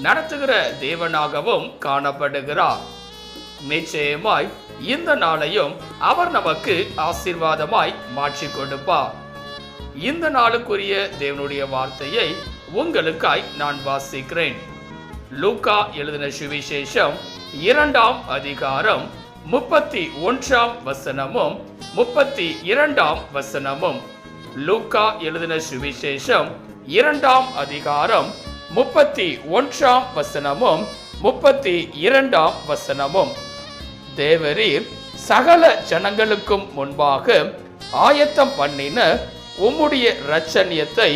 நடத்துகிற தேவனாகவும் காணப்படுகிறார். நிச்சயமாய் இந்த நாளையும் அவர் நமக்கு ஆசீர்வாதமாய் மாற்றி கொடுப்பார். இந்த நாளுக்குரிய தேவனுடைய வார்த்தையை உங்களுக்காய் நான் வாசிக்கிறேன். லூகா எழுதின சுவிசேஷம் இரண்டாம் அதிகாரம் முப்பத்தி ஒன்றாம் வசனமும் முப்பத்தி இரண்டாம் வசனமும். லூக்கா எழுதின சுவிசேஷம் இரண்டாம் அதிகாரம் முப்பத்தி ஒன்றாம் வசனமும் முப்பத்தி இரண்டாம் வசனமும். தேவரீர் சகல ஜனங்களுக்கும் முன்பாக ஆயத்தம் பண்ணின உம்முடைய இரட்சணியத்தை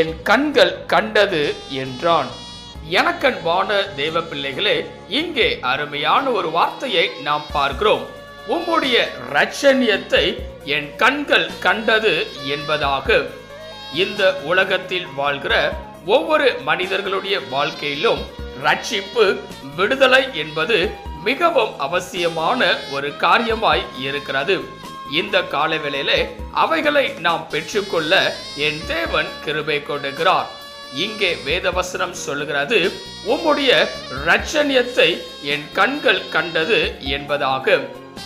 என் கண்கள் கண்டது என்றான். எனக்கன்பான தேவ பிள்ளைகளே இங்கே அருமையான ஒரு வார்த்தையை நாம் பார்க்கிறோம். உம்முடைய இரட்சணியத்தை என் கண்கள் கண்டது என்பதாக. இந்த உலகத்தில் வாழ்கிற ஒவ்வொரு மனிதர்களுடைய வாழ்க்கையிலும் ரட்சிப்பு விடுதலை என்பது மிகவும் அவசியமான ஒரு காரியமாய் இருக்கிறது. இந்த காலவேளையிலே அவைகளை நாம் பெற்றுக்கொள்ள என் தேவன் கிருபை கொடுக்கிறார் இங்கே வேதவசனம் சொல்லுகிறது உம்முடைய ரட்சணியத்தை என் கண்கள் கண்டது என்பதாக.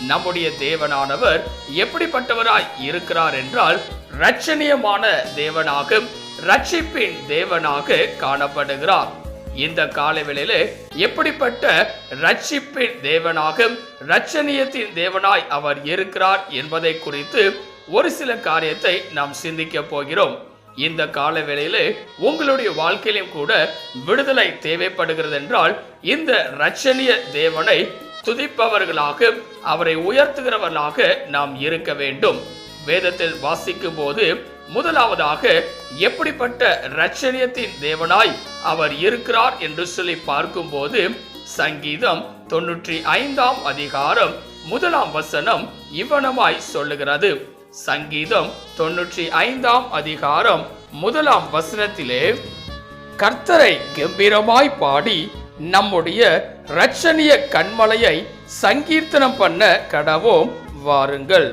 நம்முடைய தேவனானவர் எப்படிப்பட்டவராய் இருக்கிறார் என்றால் ரட்சணியமான தேவனாக ரட்சிப்பின் தேவனாக காணப்படுகிறார். இந்த காலவேளையிலே எப்படிப்பட்ட ரட்சிப்பின் தேவனாக ரட்சணியத்தின் தேவனாய் அவர் இருக்கிறார் என்பதை குறித்து ஒரு சில காரியத்தை நாம் சிந்திக்க போகிறோம். இந்த காலவேளையிலே உங்களுடைய வாழ்க்கையிலும் கூட விடுதலை தேவைப்படுகிறது என்றால் இந்த ரட்சணிய தேவனை துதிப்பவர்களாக அவரை உயர்த்துகிறவர்களாக நாம் இருக்க வேண்டும். வேதத்தில் வாசிக்கும் போது முதலாவதாக எப்படிப்பட்ட ரட்சணியத்தின் தேவனாய் அவர் இருக்கிறார் என்று சொல்லி பார்க்கும்போது சங்கீதம் தொன்னூற்றி ஐந்தாம் அதிகாரம் முதலாம் வசனம் இவ்வனமாய் சொல்லுகிறது. சங்கீதம் தொன்னூற்றி ஐந்தாம் அதிகாரம் முதலாம் வசனத்திலே கர்த்தரை கம்பீரமாய் பாடி நம்முடைய ரட்சணிய கண்மலையை சங்கீர்த்தனம் பண்ண கடவோம் வாருங்கள்.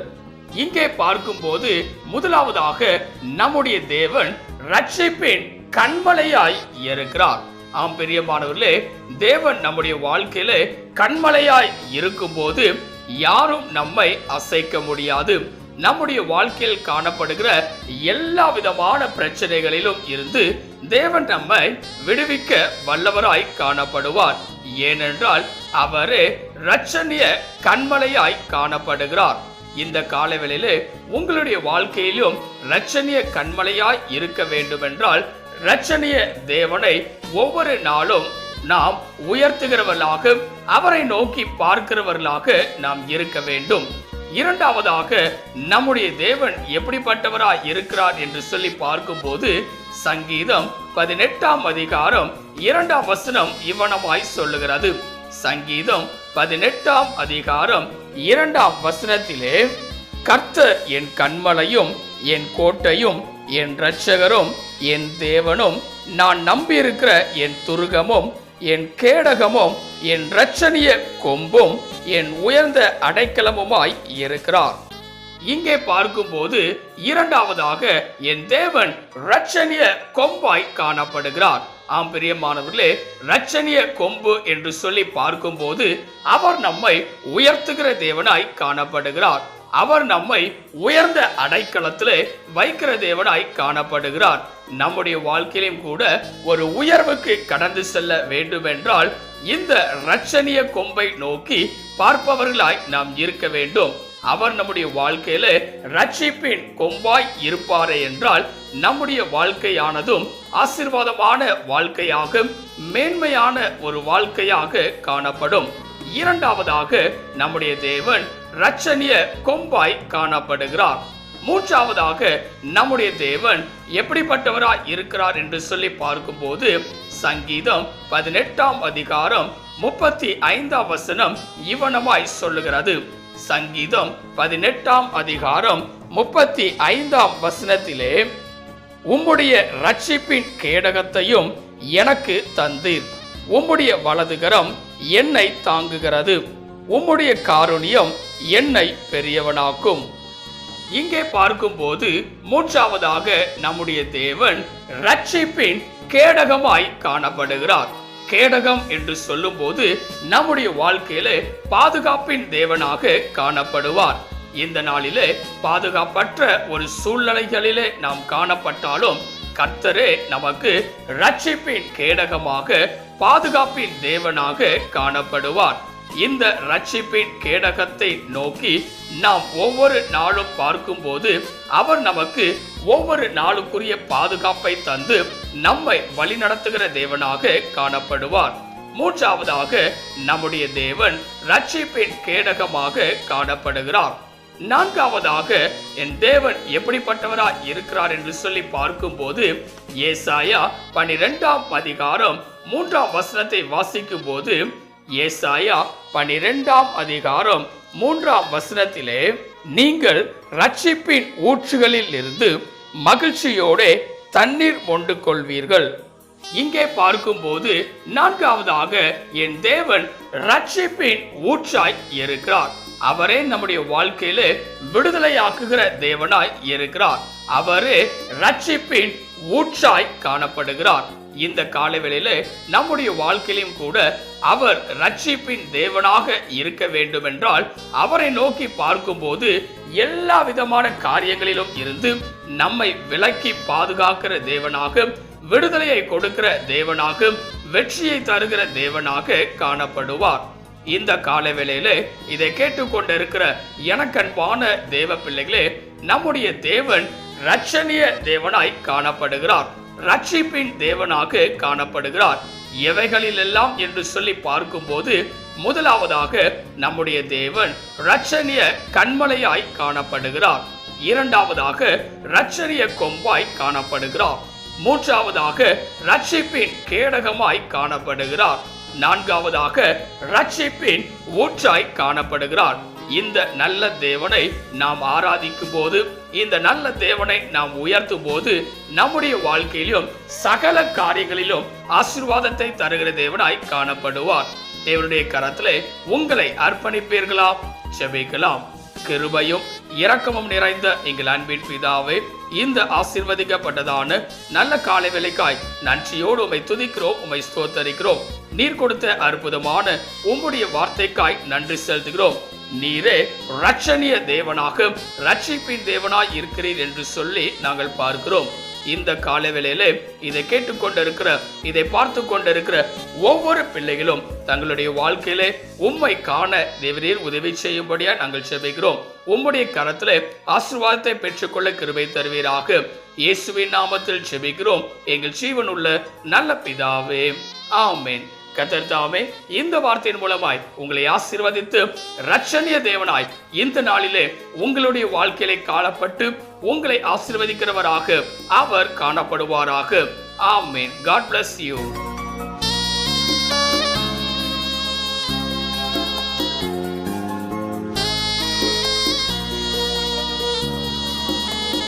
இங்கே பார்க்கும்போது முதலாவதாக நம்முடைய தேவன் ரட்சிப்பின் கண்மலையாய் இருக்கிறார். ஆம் பிரியமானவர்களே தேவன் நம்முடைய வாழ்க்கையில கண்மலையாய் இருக்கும்போது யாரும் நம்மை அசைக்க முடியாது. நம்முடைய வாழ்க்கையில் காணப்படுகிற எல்லா விதமான பிரச்சனைகளிலும் இருந்து தேவன் நம்மை விடுவிக்க வல்லவராய் காணப்படுவார். ஏனென்றால் அவரே இரட்சணிய கண்மலையாய் காணப்படுகிறார். இந்த காலவெளியிலே உங்களுடைய வாழ்க்கையிலும் ரச்சனைய கண்மலையாய் இருக்க வேண்டுமென்றால் இரட்சணிய தேவனை ஒவ்வொரு நாளும் நாம் உயர்த்துகிறவர்களாக அவரை நோக்கி பார்க்கிறவர்களாக நாம் இருக்க வேண்டும். இரண்டாவதாக நம்முடைய தேவன் எப்படிப்பட்டவராய் இருக்கிறார் என்று சொல்லி பார்க்கும்போது சங்கீதம் பதினெட்டாம் அதிகாரம் இரண்டாம் வசனம் இவனமாய் சொல்லுகிறது. சங்கீதம் பதினெட்டாம் அதிகாரம் இரண்டாம் வசனத்திலே கர்த்தர் என் கண்மலையும் என் கோட்டையும் என் இரட்சகரும் என் தேவனும் நான் நம்பியிருக்கிற என் துருகமும் என் கேடகமும் என் இரட்சணிய கொம்பும் என் உயர்ந்த அடைக்கலமுமாய் இருக்கிறார். இங்கே பார்க்கும்போது இரண்டாவதாக என் தேவன் இரட்சணிய கொம்பாய் காணப்படுகிறார். ஆம் பிரியமானவர்களே ரச்சனிய கொம்பு என்று சொல்லி பார்க்கும்போது அவர் நம்மை உயர்த்துகிற தேவனாய் காணப்படுகிறார். அவர் நம்மை உயர்ந்த அடைக்கலத்திலே வைக்கிற தேவனாய் காணப்படுகிறார். நம்முடைய வாழ்க்கையிலும் கூட ஒரு உயர்வுக்கு கடந்து செல்ல வேண்டுமென்றால் இந்த ரச்சனிய கொம்பை நோக்கி பார்ப்பவர்களாய் நாம் இருக்க வேண்டும். அவர் நம்முடைய வாழ்க்கையில ரட்சிப்பின் கொம்பாய் இருப்பாரே என்றால் நம்முடைய வாழ்க்கையானதும் ஆசிர்வாதமான வாழ்க்கையாக மேன்மையான ஒரு வாழ்க்கையாக காணப்படும். இரண்டாவதாக நம்முடைய தேவன் ரட்சணிய கொம்பாய் காணப்படுகிறார். மூன்றாவதாக நம்முடைய தேவன் எப்படிப்பட்டவராய் இருக்கிறார் என்று சொல்லி பார்க்கும்போது சங்கீதம் பதினெட்டாம் அதிகாரம் முப்பத்தி ஐந்தாம் வசனம் இவனமாய் சொல்லுகிறது. சங்கீதம் பதினெட்டாம் அதிகாரம் முப்பத்தி ஐந்தாம் வசனத்திலே உம்முடைய ரட்சிப்பின் கேடகத்தையும் எனக்கு தந்தீர். உம்முடைய வலதுகரம் என்னை தாங்குகிறது. உம்முடைய காரணியம் என்னை பெரியவனாக்கும். இங்கே பார்க்கும்போது மூன்றாவதாக நம்முடைய தேவன் ரட்சிப்பின் கேடகமாய் காணப்படுகிறார். கேடகம் என்று சொல்லும்போது நம்முடைய வாழ்க்கையில பாதுகாப்பின் தேவனாக காணப்படுவார். இந்த நாளிலே பாதுகாப்பற்ற ஒரு சூழ்நிலைகளிலே நாம் காணப்பட்டாலும் கர்த்தரே நமக்கு ரட்சிப்பின் கேடகமாக பாதுகாப்பின் தேவனாக காணப்படுவார். இந்த ரட்சிப்பின் கேடகத்தை நோக்கி நாம் ஒவ்வொரு நாளும் பார்க்கும்போது அவர் நமக்கு ஒவ்வொரு நாளுக்குரிய பாதுகாப்பை தந்து நம்மை வழிநடத்துகிற தேவனாக காணப்படுவார். மூன்றாவதாக நம்முடைய தேவன் ரட்சிப்பின் கேடகமாக காணப்படுகிறார். நான்காவதாக என் தேவன் எப்படிப்பட்டவரா இருக்கிறார் என்று சொல்லி பார்க்கும்போது ஏசாயா பனிரெண்டாம் அதிகாரம் மூன்றாம் வசனத்தை வாசிக்கும் போது ஏசாயா பனிரெண்டாம் அதிகாரம் மூன்றாம் வசனத்திலே நீங்கள் ரட்சிப்பின் ஊற்றுகளில் இருந்து மகிழ்ச்சியோடு தண்ணீர் மொண்டு கொள்வீர்கள் இங்கே பார்க்கும்போது நான்காவதாக என் தேவன் ரட்சிப்பின் ஊற்றாய் இருக்கிறார். அவரே நம்முடைய வாழ்க்கையில விடுதலையாக்குகிற தேவனாய் இருக்கிறார். அவரே ரட்சிப்பின் ஊற்றாய் காணப்படுகிறார். இந்த காலவெளியில நம்முடைய வாழ்க்கையிலும் கூட அவர் ரட்சிப்பின் தேவனாக இருக்க வேண்டும் என்றால் அவரை நோக்கி பார்க்கும்போது எல்லா விதமான காரியங்களிலும் இருந்து நம்மை விலக்கி பாதுகாக்கிற தேவனாக விடுதலையை கொடுக்கிற தேவனாக வெற்றியை தருகிற தேவனாக காணப்படுவார். இந்த காலவேளையில இதை கேட்டுக்கொண்டிருக்கிற எனக்கன்பான தேவ பிள்ளைகளே நம்முடைய தேவன் ரட்சணிய தேவனாய் காணப்படுகிறார். ரட்சிப்பின் தேவனாக காணப்படுகிறார். எவைகளிலெல்லாம் என்று சொல்லி பார்க்கும்போது முதலாவதாக நம்முடைய தேவன் ரட்சணிய கண்மலையாய் காணப்படுகிறார். இரண்டாவதாக ரட்சணிய கொம்பாய் காணப்படுகிறார். மூன்றாவதாக ரட்சிப்பின் கேடகமாய் காணப்படுகிறார். நான்காவதாக ரட்சிப்பின் ஊற்றாய் காணப்படுகிறார். இந்த நல்ல தேவனை நாம் ஆராதிக்கும் போது இந்த நல்ல தேவனை நாம் உயர்த்தும் போது நம்முடைய வாழ்க்கையிலும் சகல காரியங்களிலும் ஆசீர்வாதத்தை தருகிற தேவனாய் காணப்படுவார். தேவனுடைய கரத்திலே உங்களை அர்ப்பணிப்பீர்களா? செபிக்கலாம் கிருபையும் இரக்கமும் நிறைந்த எங்கள் அன்பின் பிதாவே இந்த ஆசிர்வதிக்கப்பட்டதான நல்ல காலை வேலைக்காய் நன்றியோடு உமை துதிக்கிறோம் உமை ஸ்தோத்தரிக்கிறோம். நீர் கொடுத்த அற்புதமான உம்முடைய வார்த்தைக்காய் நன்றி செலுத்துகிறோம். நீரே ரட்சணிய தேவனாக ரட்சிப்பின் தேவனாய் இருக்கிறீர் என்று சொல்லி நாங்கள் பார்க்கிறோம். இந்த காலவேளையில இதை கேட்டுக்கொண்டிருக்கிற இதை பார்த்து கொண்டிருக்கிற ஒவ்வொரு பிள்ளைகளும் தங்களுடைய வாழ்க்கையிலே உண்மை காண தேவரீர் உதவி செய்யும்படியா நாங்கள் செபிக்கிறோம். உம்முடைய கரத்திலே ஆசீர்வாதத்தை பெற்றுக்கொள்ள கிருபை தருவீராக. இயேசுவின் நாமத்தில் செபிக்கிறோம். எங்கள் ஜீவனுள்ள நல்ல பிதாவே. ஆமேன். கத்தர் தாமே இந்த வார்த்தையின் மூலமாய் உங்களை ஆசீர்வதித்து ரட்சணிய தேவனாய் இந்த நாளிலே உங்களுடைய வாழ்க்கையிலே காணப்பட்டு உங்களை ஆசீர்வதிக்கிறவராக அவர் காணப்படுவாராக. ஆமேன். God bless you